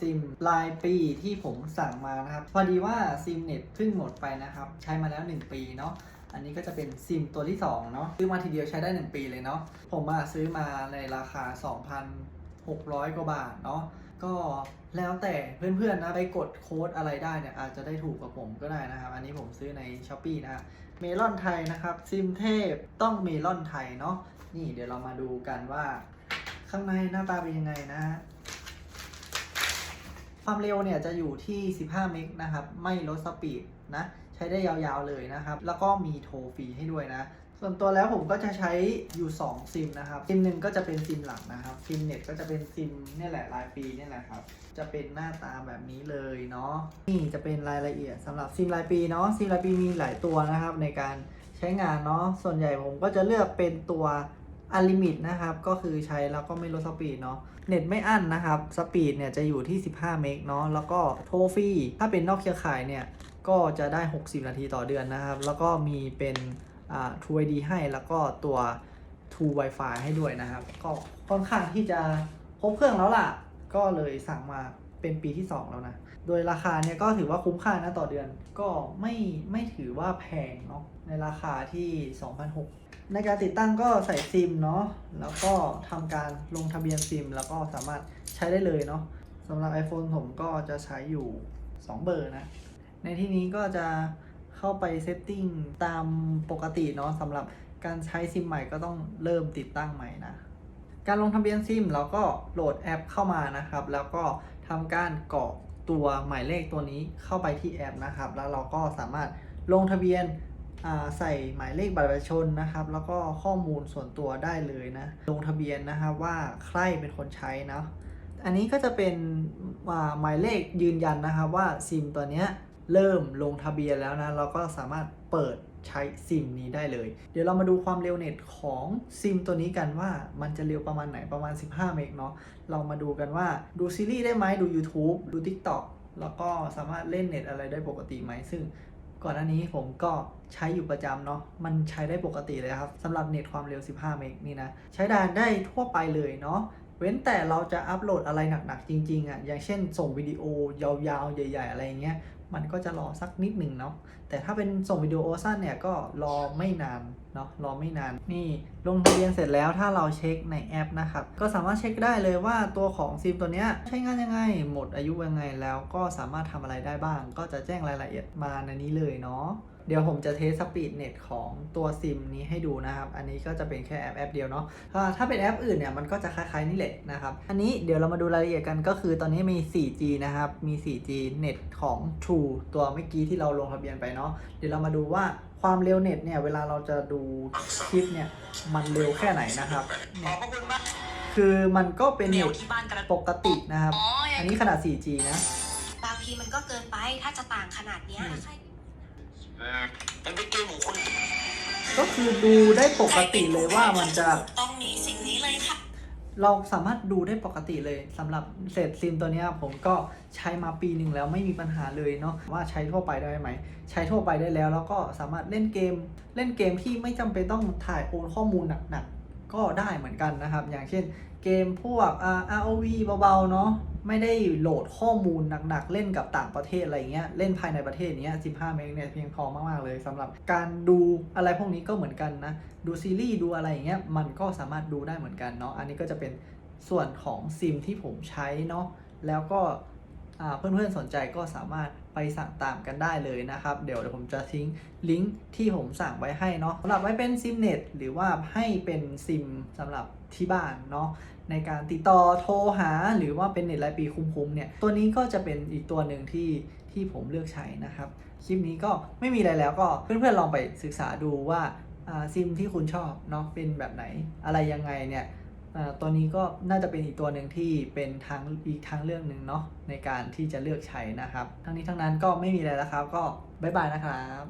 ซิมรายปีที่ผมสั่งมานะครับ พอดีว่าซิมเน็ตเพิ่งหมดไปนะครับ ใช้มาแล้ว 1 ปีเนาะอันนี้ก็จะเป็นซิมตัวที่2เนาะซื้อมาทีเดียวใช้ได้ 1 ปีเลยเนาะผมมาซื้อมาในราคา 2,600 กว่าบาทเนาะก็แล้วแต่เพื่อนๆนะไปกดโค้ดอะไรได้เนี่ยอาจจะได้ถูกกว่าผมก็ได้นะครับ อันนี้ผมซื้อใน s h อ p e e นะฮะเมลอนไทยนะครับ ซิมเทพต้องเมลอนไทยเนาะนี่เดี๋ยวเรามาดูกันว่า ข้างในหน้าตาเป็นยังไงนะฮะ ความเร็วเนี่ยจะอยู่ที่ 15 เมกนะครับ ไม่ลดสปีดนะ ใช้ได้ยาวๆเลยนะครับ แล้วก็มีโทรฟรีให้ด้วยนะ ส่วนตัวแล้วผมก็จะใช้อยู่ 2 ซิมนะครับ ซิมหนึ่งก็จะเป็นซิมหลักนะครับ ซิมเน็ตก็จะเป็นซิมนี่แหละรายปีนี่แหละครับ จะเป็นหน้าตาแบบนี้เลยเนาะ นี่จะเป็นรายละเอียดสำหรับซิมรายปีเนาะ ซิมรายปีมีหลายตัวนะครับในการใช้งานเนาะ ส่วนใหญ่ผมก็จะเลือกเป็นตัว อันลิมิตนะครับ ก็คือใช้แล้วก็ไม่ลดสปีดเนาะ เน็ตไม่อั้นนะครับ สปีดเนี่ยจะอยู่ที่ 15 เมกเนาะ แล้วก็โทรฟรีถ้าเป็นนอกเครือข่ายเนี่ย ก็จะได้ 60 นาทีต่อเดือนนะครับ แล้วก็มีเป็นอ่า True ID ให้ แล้วก็ตัว True Wi-Fi ให้ด้วยนะครับ ก็ค่อนข้างที่จะครบเครื่องแล้วล่ะ ก็เลยสั่งมาเป็นปีที่ 2 แล้วนะ โดยราคาเนี่ยก็ถือว่าคุ้มค่านะต่อเดือน ก็ไม่ไม่ถือว่าแพงเนาะในราคาที่ 2,600 ในการติดตั้งก็ใส่ซิมเนาะแล้วก็ทำการลงทะเบียนซิม แล้วก็สามารถใช้ได้เลยเนาะสำหรับ iPhone ผมก็จะใช้อยู่ 2 เบอร์นะ ในที่นี้ก็จะเข้าไปเซตติ้งตามปกติเนาะสำหรับการใช้ซิมใหม่ก็ต้องเริ่มติดตั้งใหม่นะการลงทะเบียนซิมเราก็โหลดแอปเข้ามานะครับ แล้วก็ทำการกรอก ตัวหมายเลขตัวนี้เข้าไปที่แอปนะครับ แล้วเราก็สามารถลงทะเบียนใส่หมายเลขบัตรประชาชนนะครับ แล้วก็ข้อมูลส่วนตัวได้เลยนะ ลงทะเบียนนะครับว่าใครเป็นคนใช้นะอันนี้ก็จะเป็นหมายเลขยืนยันนะครับว่าซิมตัวเนี้ยเริ่มลงทะเบียนแล้วนะ เราก็สามารถเปิด ใช้ซิมนี้ได้เลย เดี๋ยวเรามาดูความเร็วเน็ตของซิมตัวนี้กันว่ามันจะเร็วประมาณไหนประมาณ 15 เมกเนาะเรามาดูกันว่าดูซีรีส์ได้ไหมดู YouTube ดู TikTok แล้วก็สามารถเล่นเน็ตอะไรได้ปกติไหมซึ่งก่อนหน้านี้ผมก็ใช้อยู่ประจำเนาะ มันใช้ได้ปกติเลยครับสำหรับเน็ตความเร็ว 15 เมกนี่นะ ใช้ได้ได้ทั่วไปเลยเนาะ เว้นแต่เราจะอัปโหลดอะไรหนักๆ จริง ๆอะ่ะ อย่างเช่นส่งวิดีโอยาวๆ ใหญ่ ๆ อะไรอย่างเงี้ย มันก็จะรอสักนิดหนึ่งเนาะแต่ถ้าเป็นส่งวิดีโอสั้นเนี่ยก็รอไม่นานเนาะรอไม่นานนี่ลงทะเบียนเสร็จแล้วถ้าเราเช็คในแอปนะครับ ก็สามารถเช็คได้เลยว่าตัวของซิมตัวเนี้ยใช้งานยังไง หมดอายุยังไงแล้วก็สามารถทำอะไรได้บ้าง ก็จะแจ้งรายละเอียดมาในนี้เลยเนาะ เดี๋ยวผมจะเทสสปีดเน็ตของตัวซิมนี้ให้ดูนะครับ อันนี้ก็จะเป็นแค่แอปแอปเดียวเนาะอ่าถ้าเป็นแอปอื่นเนี่ยมันก็จะคล้ายๆนี่แหละนะครับ อันนี้เดี๋ยวเรามาดูรายละเอียดกันก็คือตอนนี้มี 4G นะครับ มี 4G เน็ตของ True ตัวเมื่อกี้ที่เราลงทะเบียนไปเนาะ เดี๋ยวเรามาดูว่าความเร็วเน็ตเนี่ยเวลาเราจะดูคลิปเนี่ยมันเร็วแค่ไหนนะครับ ขอบพระคุณมากคือมันก็เป็นเดี๋เน็ยวตที่บ้านกระปกตินะครับอ๋ออันนี้ขนาด 4G นะ บางทีมันก็เกินไปถ้าจะต่างขนาดเนี้ยอื มันเป็นเกมของคุณก็คือดูได้ปกติเลยว่ามันจะ ต้องมีสิ่งนี้เลยค่ะ เราสามารถดูได้ปกติเลยสำหรับเศษซิมตัวเนี้ยผมก็ใช้มาปีหนึ่งแล้วไม่มีปัญหาเลยเนาะว่าใช้ทั่วไปได้ไหม ใช้ทั่วไปได้แล้ว แล้วก็สามารถเล่นเกม เล่นเกมที่ไม่จำเป็นต้องถ่ายโอนข้อมูลหนักๆก็ได้เหมือนกันนะครับ อย่างเช่นเกมพวกอ่า ROV เบาๆเนาะ ไม่ได้โหลดข้อมูลหนักๆ เล่นกับต่างประเทศอะไรเงี้ย เล่นภายในประเทศเนี้ย 15 เมกเนี่ยเพียงพอมากๆเลยสำหรับการดูอะไรพวกนี้ก็เหมือนกันนะ ดูซีรีส์ดูอะไรอย่างเงี้ย มันก็สามารถดูได้เหมือนกันเนาะ อันนี้ก็จะเป็นส่วนของซิมที่ผมใช้เนาะ แล้วก็ เพื่อนๆสนใจก็สามารถไปสั่งตามกันได้เลยนะครับ เดี๋ยวเดี๋ยวผมจะทิ้งลิงก์ที่ผมสั่งไว้ให้เนาะสำหรับไว้เป็นซิมเน็ตหรือว่าให้เป็นซิมสำหรับที่บ้านเนาะในการติดต่อโทรหาหรือว่าเป็นเน็ตรายปีคุ้มๆเนี่ยตัวนี้ก็จะเป็นอีกตัวหนึ่งที่ที่ผมเลือกใช้นะครับ คลิปนี้ก็ไม่มีอะไรแล้วก็เพื่อนๆลองไปศึกษาดูว่าซิมที่คุณชอบเนาะเป็นแบบไหนอะไรยังไงเนี่ย ตัวนี้ก็น่าจะเป็นอีกตัวหนึ่งที่เป็นทางอีกทางเรื่องหนึ่งเนาะในการที่จะเลือกใช้นะครับ ทั้งนี้ทั้งนั้นก็ไม่มีอะไรแล้วครับ ก็บ๊ายบายนะครับ